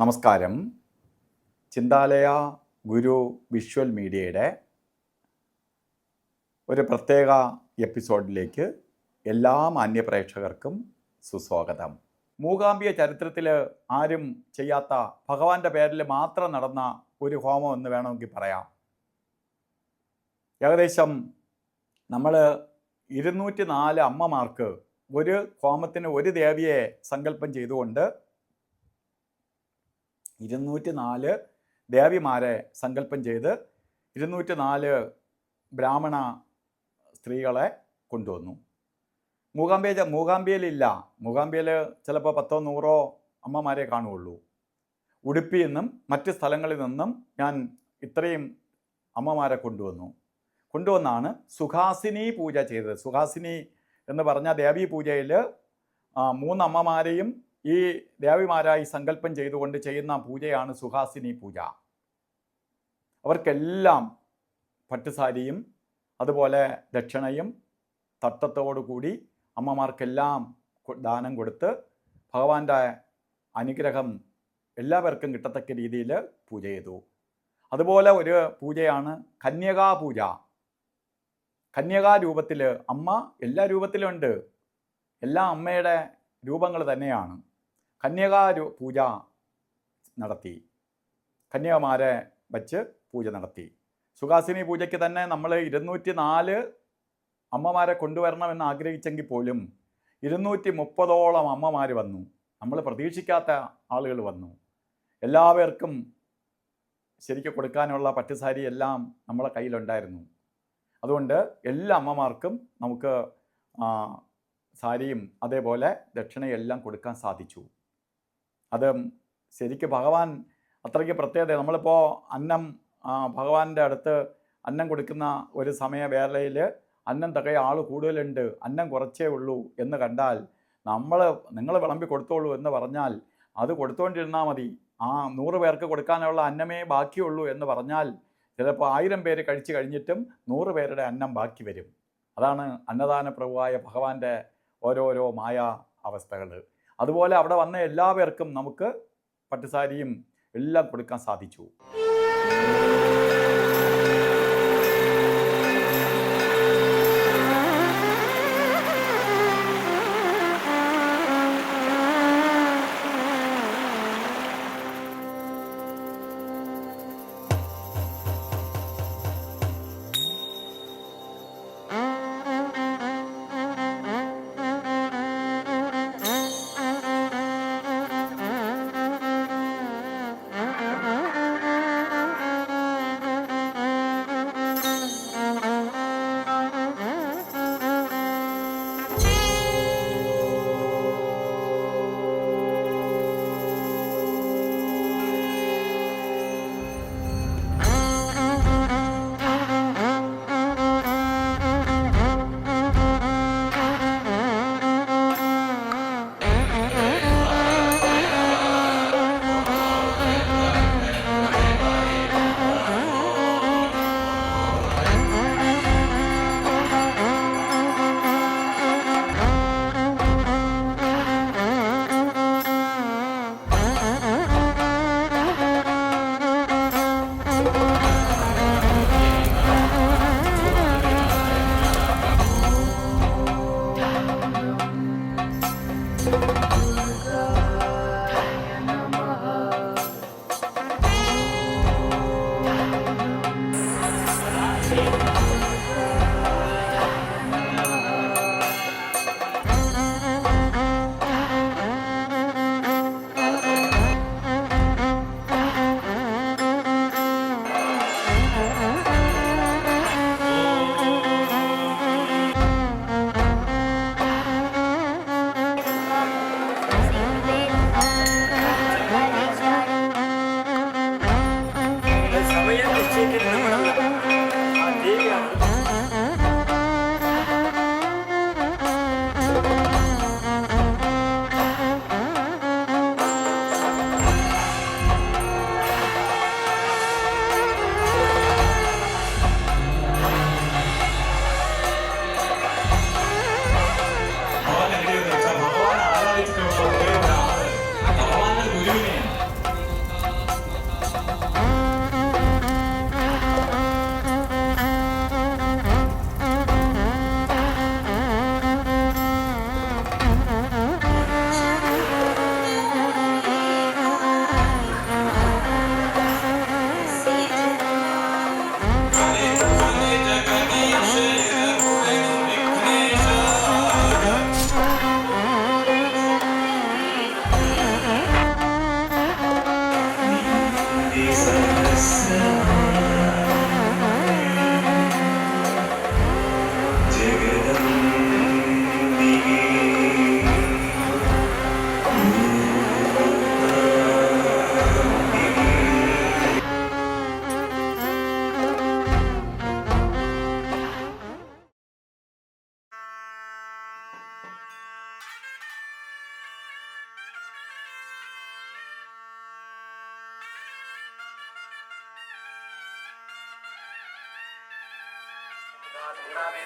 നമസ്കാരം. ചിന്താലയ ഗുരു വിഷ്വൽ മീഡിയയുടെ ഒരു പ്രത്യേക എപ്പിസോഡിലേക്ക് എല്ലാ മാന്യപ്രേക്ഷകർക്കും സുസ്വാഗതം. മൂകാംബിയ ചരിത്രത്തിൽ ആരും ചെയ്യാത്ത ഭഗവാന്റെ പേരിൽ മാത്രം നടന്ന ഒരു ഹോമം എന്ന് വേണമെങ്കിൽ പറയാം. ഏകദേശം നമ്മൾ ഇരുന്നൂറ്റി നാല് അമ്മമാർക്ക് ഒരു ഹോമത്തിന് ഒരു ദേവിയെ സങ്കല്പം ചെയ്തുകൊണ്ട് ഇരുന്നൂറ്റി നാല് ദേവിമാരെ സങ്കല്പം ചെയ്ത് ഇരുന്നൂറ്റി നാല് ബ്രാഹ്മണ സ്ത്രീകളെ കൊണ്ടുവന്നു. മൂകാംബിയ മൂകാംബിയയിലില്ല മൂകാംബിയയിൽ ചിലപ്പോൾ പത്തോ നൂറോ അമ്മമാരെ കാണുകയുള്ളൂ. ഉടുപ്പിയിൽ നിന്നും മറ്റ് സ്ഥലങ്ങളിൽ നിന്നും ഞാൻ ഇത്രയും അമ്മമാരെ കൊണ്ടുവന്നു. കൊണ്ടുവന്നാണ് സുഹാസിനി പൂജ ചെയ്തത്. സുഹാസിനി എന്ന് പറഞ്ഞ ദേവീ പൂജയിൽ മൂന്ന് അമ്മമാരെയും ഈ ദേവിമാരായി സങ്കല്പം ചെയ്തുകൊണ്ട് ചെയ്യുന്ന പൂജയാണ് സുഹാസിനി പൂജ. അവർക്കെല്ലാം പട്ടുസാരിയും അതുപോലെ ദക്ഷിണയും തട്ടത്തോടുകൂടി അമ്മമാർക്കെല്ലാം ദാനം കൊടുത്ത് ഭഗവാന്റെ അനുഗ്രഹം എല്ലാവർക്കും കിട്ടത്തക്ക രീതിയിൽ പൂജ ചെയ്തു. അതുപോലെ ഒരു പൂജയാണ് കന്യകാ പൂജ. കന്യകാ രൂപത്തിൽ അമ്മ എല്ലാ രൂപത്തിലുണ്ട് എല്ലാ അമ്മയുടെ രൂപങ്ങൾ തന്നെയാണ്. കന്യകാ രു- പൂജ നടത്തി. കന്യകമാരെ വച്ച് പൂജ നടത്തി. സുഹാസിനി പൂജയ്ക്ക് തന്നെ നമ്മൾ ഇരുന്നൂറ്റി നാല് അമ്മമാരെ കൊണ്ടുവരണമെന്ന് ആഗ്രഹിച്ചെങ്കിൽ പോലും ഇരുന്നൂറ്റി മുപ്പതോളം അമ്മമാർ വന്നു. നമ്മൾ പ്രതീക്ഷിക്കാത്ത ആളുകൾ വന്നു. എല്ലാവർക്കും ശരിക്കും കൊടുക്കാനുള്ള പട്ടുസാരി എല്ലാം നമ്മളെ കയ്യിലുണ്ടായിരുന്നു. അതുകൊണ്ട് എല്ലാ അമ്മമാർക്കും നമുക്ക് സാരിയും അതേപോലെ ദക്ഷിണയും എല്ലാം കൊടുക്കാൻ സാധിച്ചു. അത് ശരിക്കും ഭഗവാൻ അത്രയ്ക്ക് പ്രത്യേകത. നമ്മളിപ്പോൾ അന്നം ഭഗവാന്റെ അടുത്ത് അന്നം കൊടുക്കുന്ന ഒരു സമയവേളയിൽ അന്നം തകയ ആൾ കൂടുതലുണ്ട്. അന്നം കുറച്ചേ ഉള്ളൂ എന്ന് കണ്ടാൽ നമ്മൾ നിങ്ങൾ വിളമ്പി കൊടുത്തോളൂ എന്ന് പറഞ്ഞാൽ അത് കൊടുത്തുകൊണ്ടിരുന്നാൽ മതി. ആ നൂറ് പേർക്ക് കൊടുക്കാനുള്ള അന്നമേ ബാക്കിയുള്ളൂ എന്ന് പറഞ്ഞാൽ ചിലപ്പോൾ ആയിരം പേര് കഴിച്ചു കഴിഞ്ഞിട്ടും നൂറ് പേരുടെ അന്നം ബാക്കി വരും. അതാണ് അന്നദാന പ്രഭുവായ ഭഗവാന്റെ ഓരോരോ മായ അവസ്ഥകൾ അതുപോലെ അവിടെ വന്ന എല്ലാവർക്കും നമുക്ക് പട്ടുസാരിയും എല്ലാം കൊടുക്കാൻ സാധിച്ചു.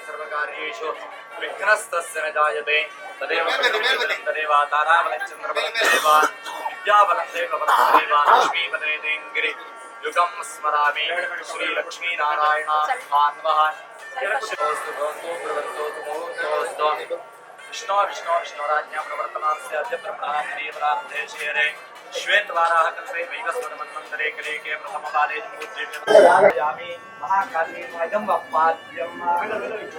सर्वकार्येषु विघ्नस्तस्य न जायते। तदेव तदेव ताराबलचन्द्रबलदेव विद्याबलदेव बलदेव लक्ष्मीपदेदेङ्गिरि युगं स्मरामि श्रीलक्ष्मीनारायणाः विष्णो विष्णो विष्णोराज्ञा प्रवर्तमानस्य अद्य ब्रह्मणान्देवरान्ते शेरे श्वेतवाराः कल्पे वैवस्वतमन्वन्तरे कलेके प्रथमकाले जम्बूद्वीपयामि महाकाली इदं वपाद्यम्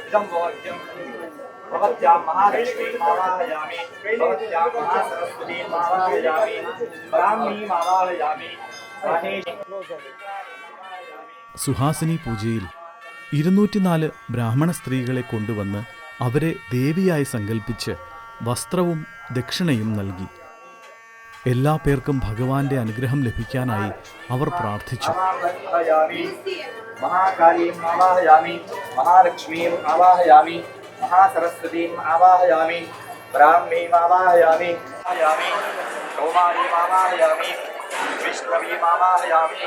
इदं भोज्यं भवत्यां महालक्ष्मीं आवाहयामि भवत्यां महासरस्वतीं आवाहयामि ब्राह्मीम् आवाहयामि സുഹാസിനി പൂജയിൽ ഇരുന്നൂറ്റിനാല് ബ്രാഹ്മണ സ്ത്രീകളെ കൊണ്ടുവന്ന് അവരെ ദേവിയായി സങ്കല്പിച്ച് വസ്ത്രവും ദക്ഷിണയും നൽകി. എല്ലാ പേർക്കും ഭഗവാന്റെ അനുഗ്രഹം ലഭിക്കാനായി അവർ പ്രാർത്ഥിച്ചു. ആവാഹയാമി ആവാഹയാമി ആവാഹയാമി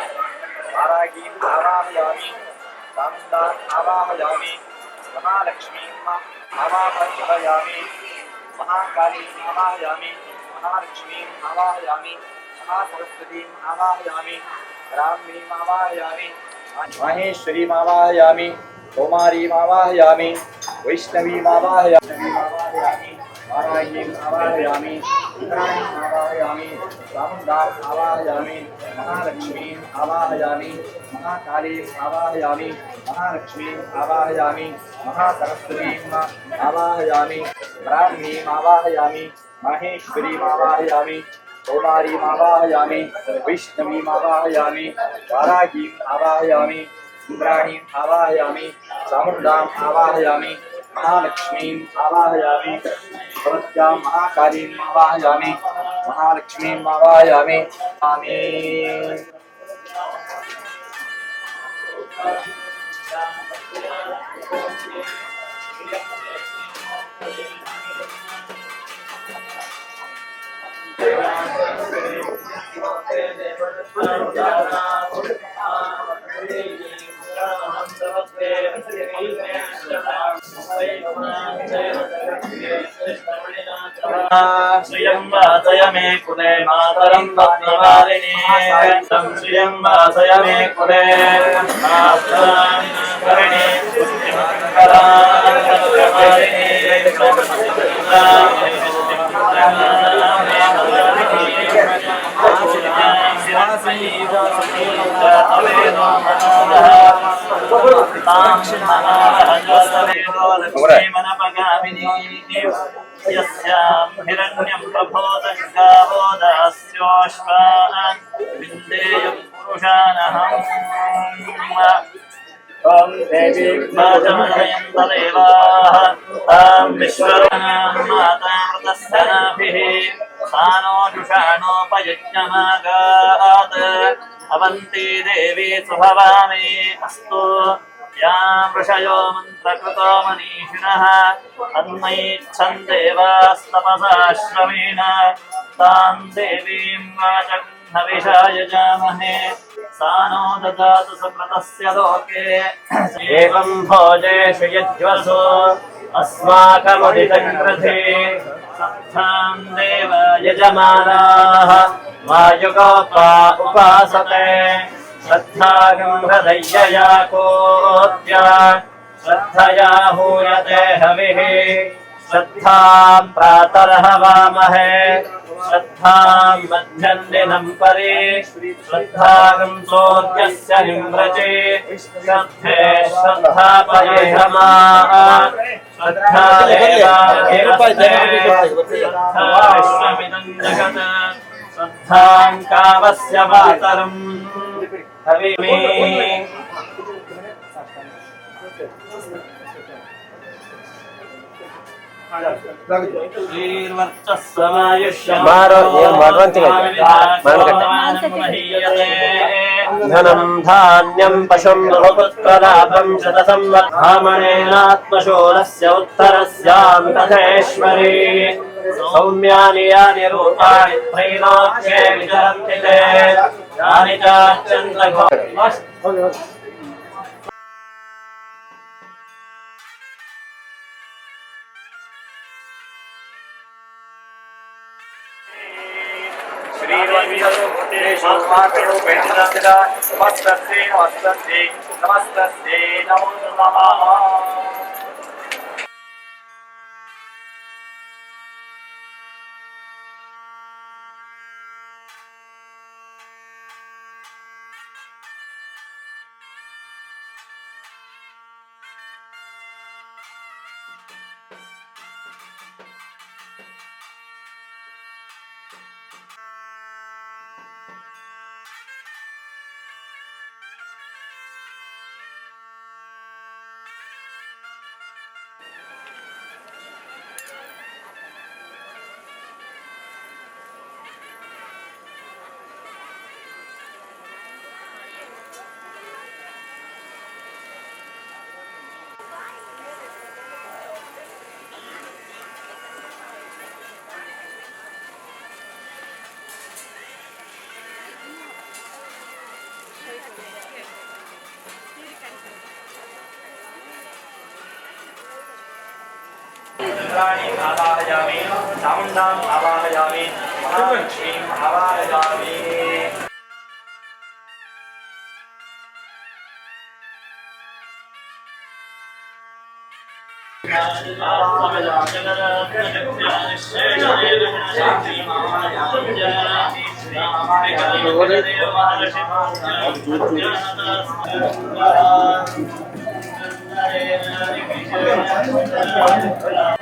ആരാഗീം ആവാഹയാമി കാന്താം ആവാഹയാമി आवाहयामि महालक्ष्मीम् आवाहयामि महाकालीम् आवाहयामि महालक्ष्मीम् आवाहयामि महासरस्वतीम् आवाहयामि ब्राह्मीम् आवाहयामि महेश्वरीम् आवाहयामि कौमारीम् आवाहयामि वैष्णवीम् आवाहयामि वाराहीम् आवाहयामि रुद्राणीम् आवाहयामि चामुण्डाम् आवाहयामि महालक्ष्मीम् आवाहयामि महाकालीम् आवाहयामि महालक्ष्मीम् आवाहयामि, महासरस्वतीम् आवाहयामि ब्राह्मीम् आवाहयामि, महेश्वरीम् आवाहयामि कौमारीम् आवाहयामि, वैष्णवीम् आवाहयामि, वाराहीम् आवाहयामि इन्द्राणीम् आवाहयामि, चामुण्डाम् आवाहयामि, महालक्ष्मीम् आवाहयामि भवत्यां महाकालीम् आवाहयामि, महालक्ष्मीम् आवाहयामि। आमीन्। श्रियं कुले मातरं पद्मवारिणी श्रियं मे कुले मातरं यस्यां हिरण्यं प्रभोदङ्गावो दास्योऽश्वान् विन्देयं पुरुषानहम् ॐ देवी मातमयन्तदेवाः तां विश्वरूपां मातामृतस्तनाभिः सानो जुषाणोपयज्ञमागात् अवन्ती देवी सुभवामि अस्तु यां ऋषयो मन्त्रकृतो मनीषिणः अन्मैच्छन् देवास्तपसाश्रमेण तां देवीं वाचग्नविषा यजामहे सा नो ददातु लोके। एवं भोजेषु यज्वसो अस्माकमुदितङ्कृते। सत्तां देव यजमानाः वायुगोपा उपासते। श्रद्धागं हृदय्यया कोत्य श्रद्धया हूयते हविः। श्रद्धा श्रद्धाम् प्रातरहवामहे। श्रद्धाम् मध्यन्दिनम् परे। श्रद्धागम् सूर्यस्य निम्रजे। श्रद्धे श्रद्धा परिहमा श्रद्धा देवा श्रद्धापये श्रद्धा विश्वमिदं जगत् श्रद्धाम् कावस्य मातरम् हविमे మారో ఏం మరణంతి ధనం ధాన్యం పశుం పుత్రలాభం శత సంవత్సరమణేనాత్మశూలస్య ఉత్తరస్యాం తథేశ్వరీ సౌమ్యాని యాని రూపాణి త్రైలోక్యే విచరంతి తే యాని చాచ్యంత మాస్మాతి రూపేణ నందిత నమస్తస్యే నమస్తస్యే నమస్తస్యే నమో నమః. Sarvadani Avarayami Samundam Avarayami Mahalakshmim Avarayami Thank you.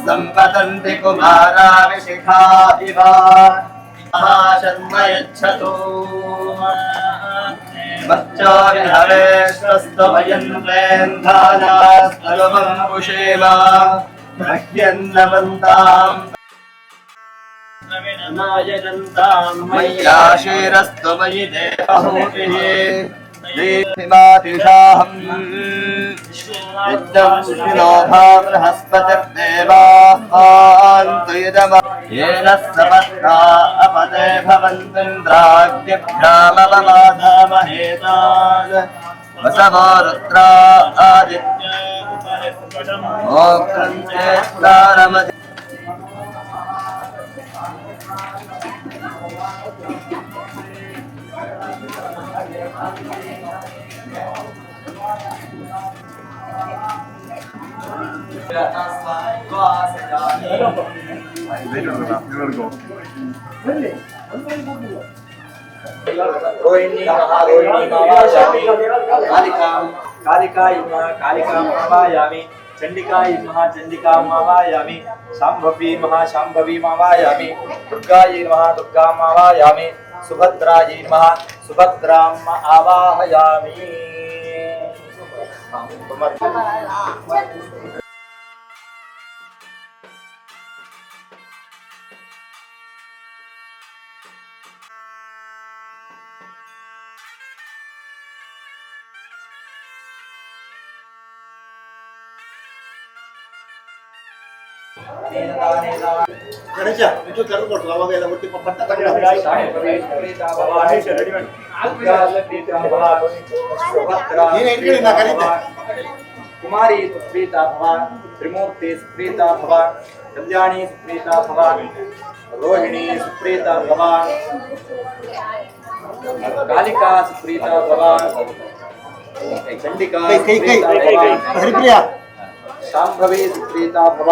मह्यन्नवन्ताम् मय्याशीरस्तु मयि देवहूतिः दीप्तिमातिषाहम् विद्यं शिलोभा बृहस्पतिर्देवान्तु इदम येन समस्ता रोहिणी रोहिणी चंडिका चंडिका मावायामि शाम्भवी महा दुर्गा दुर्गा मावायामि सुभद्रा इमः சுபத்ராம் ஆவாஹயாமி. ಇದು ಕರೆ ಕೊಡ್ತು ಅವಾಗ ಎಲ್ಲ ಒಟ್ಟಿ ಪಟ್ಟ ಕುಮಾರಿ ಸುಪ್ರೀತ ಭವ ತ್ರಿಮೂರ್ತಿ ಸುಪ್ರೀತ ಭವ ಕಲ್ಯಾಣಿ ಸುಪ್ರೀತ ಭವ ರೋಹಿಣಿ ಸುಪ್ರೀತ ಭವ ಕಾಲಿಕಾ ಸುಪ್ರೀತ ಭವ ಚಂಡಿಕಾ ಸುಪ್ರೀತ ಭವ ಸುಪ್ರೀತ ಭವ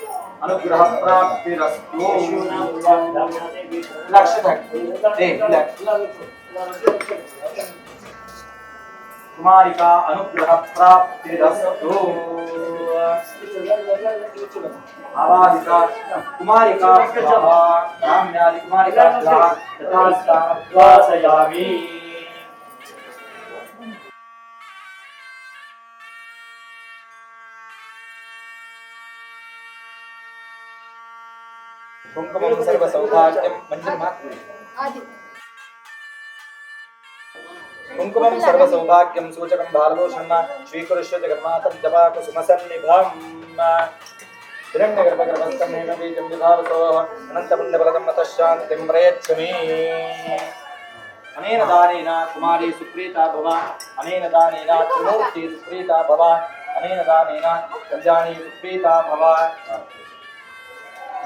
अनुग्रह प्राप्तिरस्तु लक्ष्य तक देख कुमारिका अनुग्रह प्राप्तिरस्तु राम्यादि कुमारिका तथा वासयामि कुङ्कुमं सर्वसौभाग्यं मञ्जन्मात्रे कुङ्कुमं सर्वसौभाग्यं सूचकं बालभूषण् स्वीकुरुष्य जगन्मातं जपाकुसुमसन्निभम्। हिरण्यगर्भगर्भस्थं हेमबीजं विभावसोः अनन्तपुण्यफलदं मतः शान्तिं प्रयच्छमि। अनेन दानेन कुमारी सुप्रीता भव अनेन दानेन त्रिमूर्ति सुप्रीता भव अनेन दानेन कल्याणी सुप्रीता भव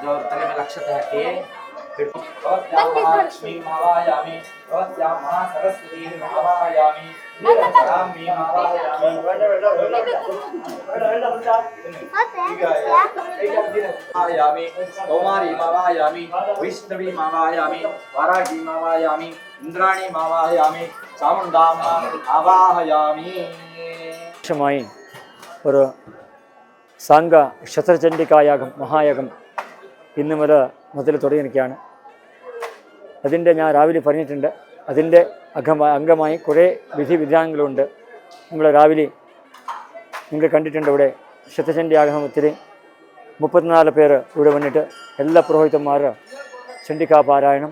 जो तले में लक्ष्य है कि भवत्यां महालक्ष्मी मावायामि भवत्यां महासरस्वती मावायामि मे मावायामि कौमारी मावायामि वैष्णवी मावायामि वारागी मावायामि इन्द्राणी मावायामि चामुण्डां आवाहयामि மாயின் ஒரு சாங்கா சத்ரச்சண்டிகாயாகம் மகாயாகம் இன்னும் வரை മുതൽ തുടങ്ങിയിരിക്കുകയാണ്. അതിന്റെ ഞാൻ രാവിലെ പറഞ്ഞിട്ടുണ്ട്. അതിന്റെ അംഗമായി അംഗമായി കുറേ വിധി വിധാനങ്ങളുണ്ട് നമ്മൾ രാവിലെ നിങ്ങൾ കണ്ടിട്ടുണ്ട് ഇവിടെ. ക്ഷത്രചണ്ഡി ആഗമത്തിൽ മുപ്പത്തിനാല് പേര് ഇവിടെ വന്നിട്ട് എല്ലാ പുരോഹിതന്മാർ ചണ്ഡികാ പാരായണം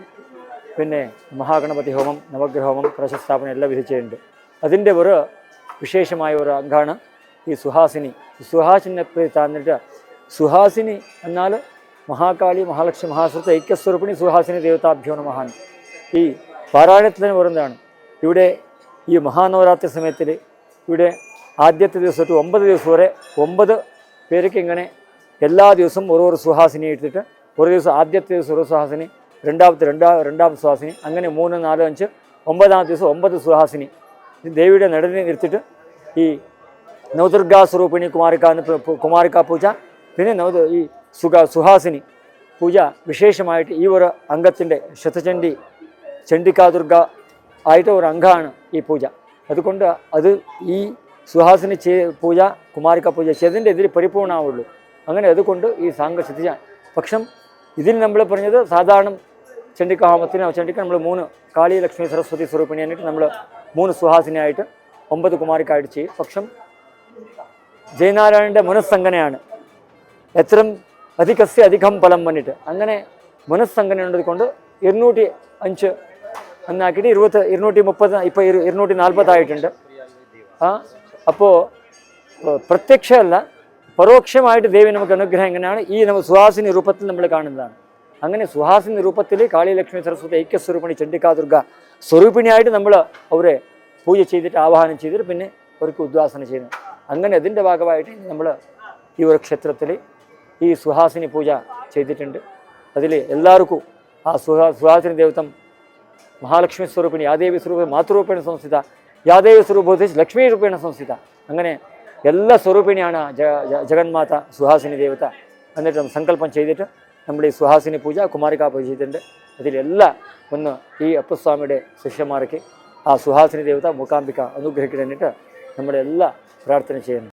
പിന്നെ മഹാഗണപതി ഹോമം നവഗ്രഹോമം കലശസ്ഥാപനം എല്ലാം വിധിച്ചിട്ടുണ്ട്. അതിന്റെ ഒരു വിശേഷമായ ഒരു അംഗമാണ് ഈ സുഹാസിനി. സുഹാസിനെ താന്നിട്ട് സുഹാസിനി എന്നാൽ മഹാകാളി മഹാലക്ഷ്മി മഹാസുരത്ത് ഐക്യസ്വരൂപിണി സുഹാസിനി ദേവതാഭ്യോ മഹാൻ ഈ പാരായണത്തിന് വരുന്നതാണ് ഇവിടെ ഈ മഹാനവരാത്രി സമയത്തിൽ ഇവിടെ ആദ്യത്തെ ദിവസം തൊട്ട് ഒമ്പത് ദിവസം വരെ ഒമ്പത് പേർക്ക് ഇങ്ങനെ എല്ലാ ദിവസവും ഓരോ സുഹാസിനി എടുത്തിട്ട് ഒരു ദിവസം ആദ്യത്തെ ദിവസം ഒരു സുഹാസിനി രണ്ടാമത്തെ രണ്ടാ രണ്ടാമത്തെ സുഹാസിനി അങ്ങനെ മൂന്ന് നാല് അഞ്ച് ഒമ്പതാമത്തെ ദിവസം ഒമ്പത് സുഹാസിനി. ദേവിയുടെ നടനെ നിർത്തിയിട്ട് ഈ നവദുർഗാ സ്വരൂപിണി കുമാരിക എന്ന് പു- പു- പൂജ പിന്നെ നവ ഈ സുഖ സുഹാസിനി പൂജ വിശേഷമായിട്ട് ഈ ഒരു അംഗത്തിന്റെ ശതചണ്ഡി ചണ്ഡികാ ദുർഗ ആയിട്ട് ഒരു അംഗമാണ് ഈ പൂജ. അതുകൊണ്ട് അത് ഈ സുഹാസിനി പൂജ കുമാരിക പൂജ ചെയ്തതിന്റെ എതിരെ പരിപൂർണമാവുള്ളൂ. അങ്ങനെ അതുകൊണ്ട് ഈ സാങ്ക ശ്രദ്ധിച്ച പക്ഷം ഇതിൽ നമ്മൾ പറഞ്ഞത് സാധാരണ ചണ്ഡികാഹോമത്തിന് ചണ്ഡിക്ക നമ്മൾ മൂന്ന് കാളി ലക്ഷ്മി സരസ്വതി സ്വരൂപിണിയായിട്ട് നമ്മൾ മൂന്ന് സുഹാസിനിയായിട്ട് ഒമ്പത് കുമാരിക്കായിട്ട് ചെയ്യും. പക്ഷം ജയനാരായണന്റെ മനസ്സംഗനയാണ് എത്രം അധികസ്യ അധികം ഫലം വന്നിട്ട്. അങ്ങനെ മനസ്സംഗന ഉണ്ടതുകൊണ്ട് കൊണ്ട് ഇരുന്നൂറ്റി അഞ്ച് എന്നാക്കിയിട്ട് ഇരുപത്തി ഇരുന്നൂറ്റി മുപ്പത് ഇപ്പോൾ ഇരുന്നൂറ്റി നാൽപ്പതായിട്ടുണ്ട് ആ അപ്പോൾ പ്രത്യക്ഷമല്ല പരോക്ഷമായിട്ട് ദേവി നമുക്ക് അനുഗ്രഹം എങ്ങനെയാണ്? ഈ നമ്മൾ സുഹാസിനി രൂപത്തിൽ നമ്മൾ കാണുന്നതാണ്. അങ്ങനെ സുഹാസിനി രൂപത്തിൽ കാളിലക്ഷ്മി സരസ്വതി ഐക്യസ്വരൂപിണി ചണ്ഡികാ ദുർഗ സ്വരൂപിണിയായിട്ട് നമ്മൾ അവരെ പൂജ ചെയ്തിട്ട് ആവാഹനം ചെയ്തിട്ട് പിന്നെ അവർക്ക് ഉദ്വാസനം ചെയ്യുന്നു. അങ്ങനെ അതിന്റെ ഭാഗമായിട്ട് നമ്മൾ ഈ ഒരു ക്ഷേത്രത്തിൽ ഈ സുഹാസിനി പൂജ ചെയ്തിട്ടുണ്ട് അതിൽ എല്ലാവർക്കും ആ സുഹാ സുഹാസിനി ദേവത്വം മഹാലക്ഷ്മി സ്വരൂപിണി യാദേവി സ്വരൂപ മാതൃരൂപേണ സംസ്ഥിത യാദേവി സ്വരൂപത്തിൽ ലക്ഷ്മി രൂപേണ സംസ്ഥിത അങ്ങനെ എല്ലാ സ്വരൂപിണിയാണ് ജ ജ- ജഗന്മാത സുഹാസിനി ദേവത എന്നിട്ട് നമ്മൾ സങ്കല്പം ചെയ്തിട്ട് നമ്മൾ ഈ സുഹാസിനി പൂജ കുമാരികാ പൂജ ചെയ്തിട്ടുണ്ട് അതിലെല്ലാം ഒന്ന് ഈ അപ്പസ്വാമിയുടെ ശിഷ്യന്മാർക്ക് ആ സുഹാസിനി ദേവത മൂകാംബിക അനുഗ്രഹിക്കണമെന്നിട്ട് നമ്മുടെ എല്ലാ പ്രാർത്ഥന ചെയ്യുന്നു